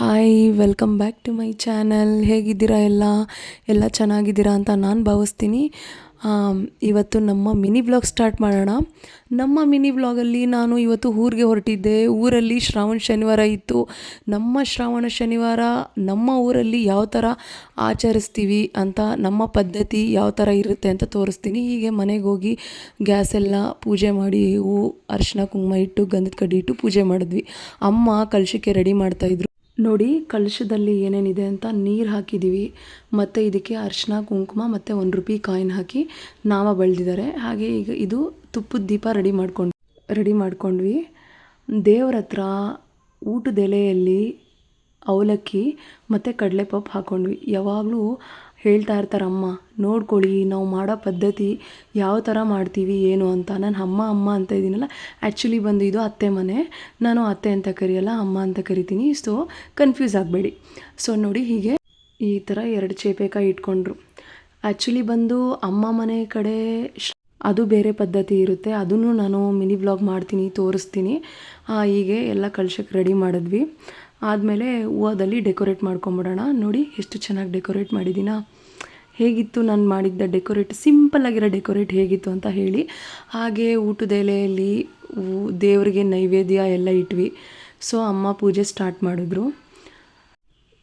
Hi welcome back to my channel ಹೇಗಿದ್ದೀರಾ ಎಲ್ಲ? ಎಲ್ಲ ಚೆನ್ನಾಗಿದ್ದೀರಾ ಅಂತ ನಾನು ಭಾವಿಸ್ತೀನಿ. ಇವತ್ತು ನಮ್ಮ ಮಿನಿ ವ್ಲಾಗ್ ಸ್ಟಾರ್ಟ್ ಮಾಡೋಣ. ನಮ್ಮ ಮಿನಿ ವ್ಲಾಗಲ್ಲಿ ನಾನು ಇವತ್ತು ಊರಿಗೆ ಹೊರಟಿದ್ದೆ. ಊರಲ್ಲಿ ಶ್ರಾವಣ ಶನಿವಾರ ಇತ್ತು. ನಮ್ಮ ಶ್ರಾವಣ ಶನಿವಾರ ನಮ್ಮ ಊರಲ್ಲಿ ಯಾವ ಥರ ಆಚರಿಸ್ತೀವಿ ಅಂತ, ನಮ್ಮ ಪದ್ಧತಿ ಯಾವ ಥರ ಇರುತ್ತೆ ಅಂತ ತೋರಿಸ್ತೀನಿ. ಹೀಗೆ ಮನೆಗೆ ಹೋಗಿ ಗ್ಯಾಸ್ ಎಲ್ಲ ಪೂಜೆ ಮಾಡಿ, ಹೂ ಅರಿಶಿನ ಕುಂಕುಮ ಇಟ್ಟು, ಗಂಧದ ಕಡ್ಡಿ ಇಟ್ಟು ಪೂಜೆ ಮಾಡಿದ್ವಿ. ಅಮ್ಮ ಕಲಶಕ್ಕೆ ರೆಡಿ ಮಾಡ್ತಾಯಿದ್ರು ನೋಡಿ, ಕಲಶದಲ್ಲಿ ಏನೇನಿದೆ ಅಂತ ನೀರು ಹಾಕಿದ್ದೀವಿ ಮತ್ತು ಇದಕ್ಕೆ ಅರಿಶಿನ ಕುಂಕುಮ ಮತ್ತು ಒಂದು ರುಪಿ ಕಾಯಿನ್ ಹಾಕಿ ನಾಮ ಬೆಳೆದಿದ್ದಾರೆ. ಹಾಗೆ ಈಗ ಇದು ತುಪ್ಪದ ದೀಪ ರೆಡಿ ಮಾಡ್ಕೊಂಡು, ರೆಡಿ ಮಾಡ್ಕೊಂಡ್ವಿ. ದೇವ್ರ ಹತ್ರ ಊಟದ ಎಲೆಯಲ್ಲಿ ಅವಲಕ್ಕಿ ಮತ್ತು ಕಡಲೆಪಪ್ಪು ಹಾಕ್ಕೊಂಡ್ವಿ ಯಾವಾಗಲೂ ಹೇಳ್ತಾ ಇರ್ತಾರೆ, ಅಮ್ಮ, ನೋಡ್ಕೊಳ್ಳಿ, ನಾವು ಮಾಡೋ ಪದ್ಧತಿ ಯಾವ ಥರ ಮಾಡ್ತೀವಿ, ಏನು ಅಂತ. ನಾನು ಅಮ್ಮ ಅಮ್ಮ ಅಂತ ಇದ್ದೀನಲ್ಲ ಆ್ಯಕ್ಚುಲಿ ಬಂದು ಇದು ಅತ್ತೆ ಮನೆ, ನಾನು ಅತ್ತೆ ಅಂತ ಕರೆಯಲ್ಲ, ಅಮ್ಮ ಅಂತ ಕರಿತೀನಿ. ಸೊ ಕನ್ಫ್ಯೂಸ್ ಆಗಬೇಡಿ. ಸೊ ನೋಡಿ ಹೀಗೆ ಈ ಥರ ಎರಡು ಚೇಪೇಕಾಯಿ ಇಟ್ಕೊಂಡ್ರು. ಆ್ಯಕ್ಚುಲಿ ಬಂದು ಅಮ್ಮ ಮನೆ ಕಡೆ ಅದು ಬೇರೆ ಪದ್ಧತಿ ಇರುತ್ತೆ. ಅದನ್ನು ನಾನು ಮಿನಿ ಬ್ಲಾಗ್ ಮಾಡ್ತೀನಿ, ತೋರಿಸ್ತೀನಿ. ಹೀಗೆ ಎಲ್ಲ ಕಳ್ಸಕ್ಕೆ ರೆಡಿ ಮಾಡಿದ್ವಿ. ಆದಮೇಲೆ ಹೂವದಲ್ಲಿ ಡೆಕೋರೇಟ್ ಮಾಡ್ಕೊಂಬಿಡೋಣ. ನೋಡಿ ಎಷ್ಟು ಚೆನ್ನಾಗಿ ಡೆಕೋರೇಟ್ ಮಾಡಿದ್ದೀನ. ಹೇಗಿತ್ತು ನಾನು ಮಾಡಿದ್ದ ಡೆಕೋರೇಟ್? ಸಿಂಪಲ್ ಆಗಿರೋ ಡೆಕೋರೇಟ್ ಹೇಗಿತ್ತು ಅಂತ ಹೇಳಿ. ಹಾಗೆ ಊಟದ ಎಲೆಯಲ್ಲಿ ದೇವರಿಗೆ ನೈವೇದ್ಯ ಎಲ್ಲ ಇಟ್ವಿ. ಸೊ, ಅಮ್ಮ ಪೂಜೆ ಸ್ಟಾರ್ಟ್ ಮಾಡಿದ್ರು.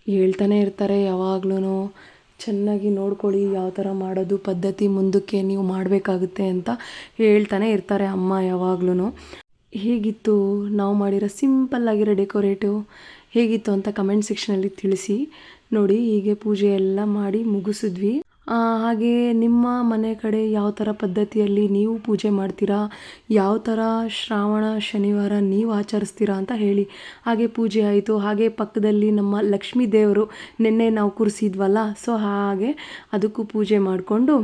ಹೇಳ್ತಾನೆ ಇರ್ತಾರೆ ಯಾವಾಗ್ಲೂ ಚೆನ್ನಾಗಿ ನೋಡ್ಕೊಳ್ಳಿ ಯಾವ ಥರ ಮಾಡೋದು, ಪದ್ಧತಿ ಮುಂದಕ್ಕೆ ನೀವು ಮಾಡಬೇಕಾಗುತ್ತೆ ಅಂತ ಹೇಳ್ತಾನೆ ಇರ್ತಾರೆ ಅಮ್ಮ ಯಾವಾಗ್ಲೂ ಹೇಗಿತ್ತು? ನಾವು ಮಾಡಿರೋ ಸಿಂಪಲ್ ಆಗಿರೋ ಡೆಕೋರೇಟು. ಹೇಗಿತ್ತು ಅಂತ ಕಮೆಂಟ್ ಸೆಕ್ಷನಲ್ಲಿ ತಿಳಿಸಿ. ನೋಡಿ, ಹೀಗೆ ಪೂಜೆ ಎಲ್ಲ ಮಾಡಿ ಮುಗಿಸಿದ್ವಿ. ಹಾಗೆ ನಿಮ್ಮ ಮನೆ ಕಡೆ ಯಾವ ಥರ ಪದ್ಧತಿಯಲ್ಲಿ ನೀವು ಪೂಜೆ ಮಾಡ್ತೀರಾ? ಯಾವ ಥರ ಶ್ರಾವಣ, ಶನಿವಾರ ನೀವು ಆಚರಿಸ್ತೀರಾ ಅಂತ ಹೇಳಿ. ಹಾಗೆ ಪೂಜೆ ಆಯಿತು. ಹಾಗೆ ಪಕ್ಕದಲ್ಲಿ ನಮ್ಮ ಲಕ್ಷ್ಮೀ ದೇವರು ನಿನ್ನೆ ನಾವು ಕೂರಿಸಿದ್ವಲ್ಲ ಸೊ ಹಾಗೆ ಅದಕ್ಕೂ ಪೂಜೆ ಮಾಡಿಕೊಂಡು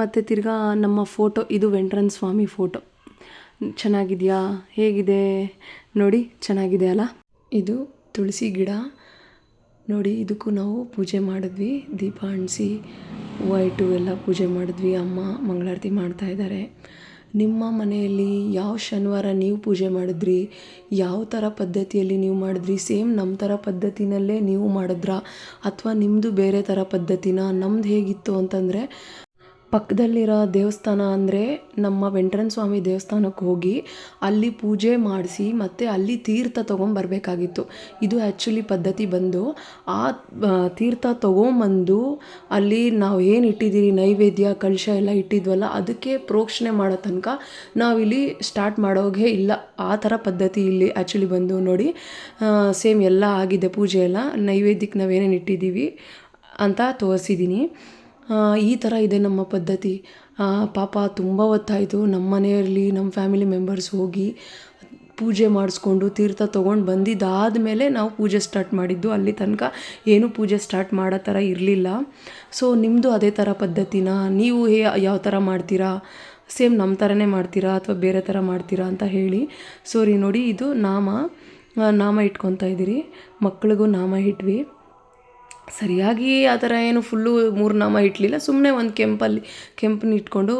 ಮತ್ತು ತಿರ್ಗಾ ನಮ್ಮ ಫೋಟೋ ಇದು ವೆಂಟ್ರನ್ ಸ್ವಾಮಿ ಫೋಟೋ ಚೆನ್ನಾಗಿದೆಯಾ? ಹೇಗಿದೆ? ನೋಡಿ, ಚೆನ್ನಾಗಿದೆ ಅಲ್ಲ? ಇದು ತುಳಸಿ ಗಿಡ. ನೋಡಿ, ಇದಕ್ಕೂ ನಾವು ಪೂಜೆ ಮಾಡಿದ್ವಿ. ದೀಪ ಅಂಟಿಸಿ ಇಟ್ಟು ಎಲ್ಲ ಪೂಜೆ ಮಾಡಿದ್ವಿ. ಅಮ್ಮ ಮಂಗಳಾರತಿ ಮಾಡ್ತಾ ಇದ್ದಾರೆ. ನಿಮ್ಮ ಮನೆಯಲ್ಲಿ ಯಾವ ಶನಿವಾರ ನೀವು ಪೂಜೆ ಮಾಡಿದ್ರಿ? ಯಾವ ಥರ ಪದ್ಧತಿಯಲ್ಲಿ ನೀವು ಮಾಡಿದ್ರಿ? ಸೇಮ್ ನಮ್ಮ ಥರ ಪದ್ಧತಿನಲ್ಲೇ ನೀವು ಮಾಡಿದ್ರಾ? ಅಥವಾ ನಿಮ್ಮದು ಬೇರೆ ಥರ ಪದ್ಧತಿನ? ನಮ್ದು ಹೇಗಿತ್ತು ಅಂತಂದರೆ ಪಕ್ಕದಲ್ಲಿರೋ ದೇವಸ್ಥಾನ ಅಂದರೆ ನಮ್ಮ ವೆಂಟ್ರನ್ ಸ್ವಾಮಿ ದೇವಸ್ಥಾನಕ್ಕೆ ಹೋಗಿ ಅಲ್ಲಿ ಪೂಜೆ ಮಾಡಿಸಿ ಮತ್ತು ಅಲ್ಲಿ ತೀರ್ಥ ತೊಗೊಂಬರ್ಬೇಕಾಗಿತ್ತು. ಇದು ಆ್ಯಕ್ಚುಲಿ ಪದ್ಧತಿ ಬಂದು ಆ ತೀರ್ಥ ತೊಗೊಂಬಂದು ಅಲ್ಲಿ ನಾವು ಏನು ಇಟ್ಟಿದ್ದೀರಿ, ನೈವೇದ್ಯ, ಕಳಶ ಎಲ್ಲ ಇಟ್ಟಿದ್ವಲ್ಲ, ಅದಕ್ಕೆ ಪ್ರೋಕ್ಷಣೆ ಮಾಡೋ ತನಕ ನಾವಿಲ್ಲಿ ಸ್ಟಾರ್ಟ್ ಮಾಡೋಗೆ ಇಲ್ಲ. ಆ ಥರ ಪದ್ಧತಿ ಇಲ್ಲಿ ಆ್ಯಕ್ಚುಲಿ ಬಂದು ನೋಡಿ ಸೇಮ್ ಎಲ್ಲ ಆಗಿದೆ ಪೂಜೆ ಎಲ್ಲ. ನೈವೇದ್ಯಕ್ಕೆ ನಾವೇನೇನು ಇಟ್ಟಿದ್ದೀವಿ ಅಂತ ತೋರಿಸಿದ್ದೀನಿ. ಈ ಥರ ಇದೆ ನಮ್ಮ ಪದ್ಧತಿ. ಪಾಪ ತುಂಬ ಹೊತ್ತಾಯಿತು ನಮ್ಮ ಮನೆಯಲ್ಲಿ, ನಮ್ಮ ಫ್ಯಾಮಿಲಿ ಮೆಂಬರ್ಸ್ ಹೋಗಿ ಪೂಜೆ ಮಾಡಿಸ್ಕೊಂಡು ತೀರ್ಥ ತೊಗೊಂಡು ಬಂದಿದ್ದಾದಮೇಲೆ ನಾವು ಪೂಜೆ ಸ್ಟಾರ್ಟ್ ಮಾಡಿದ್ದು. ಅಲ್ಲಿ ತನಕ ಏನೂ ಪೂಜೆ ಸ್ಟಾರ್ಟ್ ಮಾಡೋ ಥರ ಇರಲಿಲ್ಲ. ಸೊ ನಿಮ್ಮದು ಅದೇ ಥರ ಪದ್ಧತಿನ? ನೀವು ಹೇ, ಯಾವ ಥರ ಮಾಡ್ತೀರಾ? ಸೇಮ್ ನಮ್ಮ ಥರನೇ ಮಾಡ್ತೀರಾ ಅಥವಾ ಬೇರೆ ಥರ ಮಾಡ್ತೀರಾ ಅಂತ ಹೇಳಿ. ಸೊ ರೀ ನೋಡಿ, ಇದು ನಾಮ. ನಾಮ ಇಟ್ಕೊತಾ ಇದ್ದೀರಿ. ಮಕ್ಳಿಗೂ ನಾಮ ಇಟ್ವಿ. ಸರಿಯಾಗಿ ಆ ಥರ ಏನು ಫುಲ್ಲು ಮೂರು ನಾಮ ಇಟ್ಲಿಲ್ಲ ಸುಮ್ಮನೆ ಒಂದು ಕೆಂಪಲ್ಲಿ, ಕೆಂಪನ್ನ ಇಟ್ಕೊಂಡು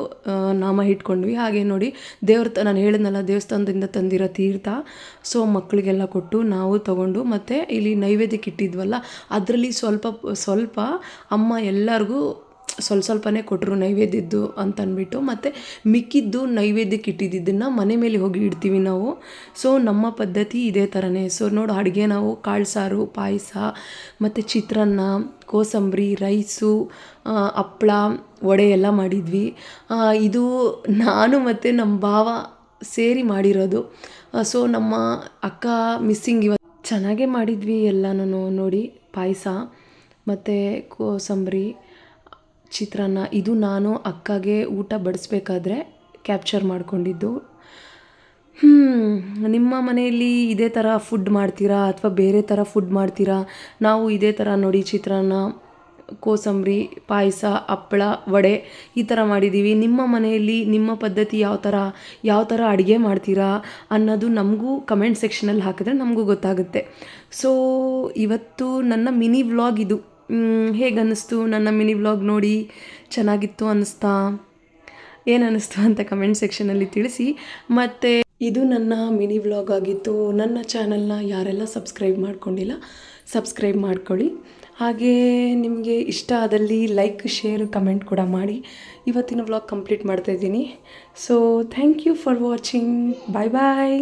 ನಾಮ ಇಟ್ಕೊಂಡ್ವಿ. ಹಾಗೆ ನೋಡಿ, ದೇವ್ರ ನಾನು ಹೇಳಿದ್ನಲ್ಲ, ದೇವಸ್ಥಾನದಿಂದ ತಂದಿರೋ ತೀರ್ಥ, ಸೊ ಮಕ್ಕಳಿಗೆಲ್ಲ ಕೊಟ್ಟು ನಾವು ತಗೊಂಡು, ಮತ್ತು ಇಲ್ಲಿ ನೈವೇದ್ಯಕ್ಕೆ ಇಟ್ಟಿದ್ವಲ್ಲ, ಅದರಲ್ಲಿ ಸ್ವಲ್ಪ ಸ್ವಲ್ಪ ಅಮ್ಮ ಎಲ್ಲರಿಗೂ ಸ್ವಲ್ಪ ಸ್ವಲ್ಪನೇ ಕೊಟ್ಟರು ನೈವೇದ್ಯದ್ದು ಅಂತ ಮತ್ತು ಮಿಕ್ಕಿದ್ದು ನೈವೇದ್ಯಕ್ಕೆ ಇಟ್ಟಿದ್ದನ್ನು ಮನೆ ಮೇಲೆ ಹೋಗಿ ಇಡ್ತೀವಿ ನಾವು. ಸೊ ನಮ್ಮ ಪದ್ಧತಿ ಇದೇ ಥರನೇ ಸೊ ನೋಡು ಅಡುಗೆ ನಾವು ಕಾಳು ಸಾರು, ಪಾಯಸ, ಮತ್ತು ಚಿತ್ರಾನ್ನ, ಕೋಸಂಬರಿ, ರೈಸು ಹಪ್ಪಳ ವಡೆ ಎಲ್ಲ ಮಾಡಿದ್ವಿ. ಇದು ನಾನು ಮತ್ತು ನಮ್ಮ ಭಾವ ಸೇರಿ ಮಾಡಿರೋದು. ಸೊ ನಮ್ಮ ಅಕ್ಕ ಮಿಸ್ಸಿಂಗ್ ಇವತ್ತು ಚೆನ್ನಾಗೇ ಮಾಡಿದ್ವಿ ಎಲ್ಲನೂ ನೋಡಿ. ಪಾಯಸ, ಮತ್ತು ಕೋಸಂಬರಿ ಚಿತ್ರಾನ್ನ, ಇದು ನಾನು ಅಕ್ಕಗೆ ಊಟ ಬಡಿಸ್ಬೇಕಾದ್ರೆ ಕ್ಯಾಪ್ಚರ್ ಮಾಡಿಕೊಂಡಿದ್ದು. ನಿಮ್ಮ ಮನೆಯಲ್ಲಿ ಇದೇ ಥರ ಫುಡ್ ಮಾಡ್ತೀರಾ ಅಥವಾ ಬೇರೆ ಥರ ಫುಡ್ ಮಾಡ್ತೀರಾ? ನಾವು ಇದೇ ಥರ ನೋಡಿ ಚಿತ್ರಾನ್ನ, ಕೋಸಂಬರಿ, ಪಾಯಸ, ಹಪ್ಪಳ, ವಡೆ ಈ ಥರ ಮಾಡಿದ್ದೀವಿ ನಿಮ್ಮ ಮನೆಯಲ್ಲಿ ನಿಮ್ಮ ಪದ್ಧತಿ ಯಾವ ಥರ ಯಾವ ಥರ ಅಡುಗೆ ಮಾಡ್ತೀರಾ ಅನ್ನೋದು ನಮಗೂ ಕಮೆಂಟ್ ಸೆಕ್ಷನಲ್ಲಿ ಹಾಕಿದ್ರೆ ನಮಗೂ ಗೊತ್ತಾಗುತ್ತೆ. ಸೊ ಇವತ್ತು ನನ್ನ ಮಿನಿ ವ್ಲಾಗ್ ಇದು. ಹೇಗೆ ಅನ್ನಿಸ್ತು? ನನ್ನ ಮಿನಿ ವ್ಲಾಗ್ ನೋಡಿ ಚೆನ್ನಾಗಿತ್ತು ಅನ್ನಿಸ್ತಾ? ಏನು ಅನ್ನಿಸ್ತು ಅಂತ ಕಮೆಂಟ್ ಸೆಕ್ಷನಲ್ಲಿ ತಿಳಿಸಿ. ಮತ್ತು ಇದು ನನ್ನ ಮಿನಿ ವ್ಲಾಗ್ ಆಗಿತ್ತು. ನನ್ನ ಚಾನಲ್ನ ಯಾರೆಲ್ಲ ಸಬ್ಸ್ಕ್ರೈಬ್ ಮಾಡ್ಕೊಂಡಿಲ್ಲ ಸಬ್ಸ್ಕ್ರೈಬ್ ಮಾಡ್ಕೊಳ್ಳಿ. ಹಾಗೇ ನಿಮಗೆ ಇಷ್ಟ ಆದಲ್ಲಿ ಲೈಕ್ ಶೇರ್ ಕಮೆಂಟ್ ಕೂಡ ಮಾಡಿ. ಇವತ್ತಿನ ವ್ಲಾಗ್ ಕಂಪ್ಲೀಟ್ ಮಾಡ್ತಾಯಿದ್ದೀನಿ so thank you for watching bye bye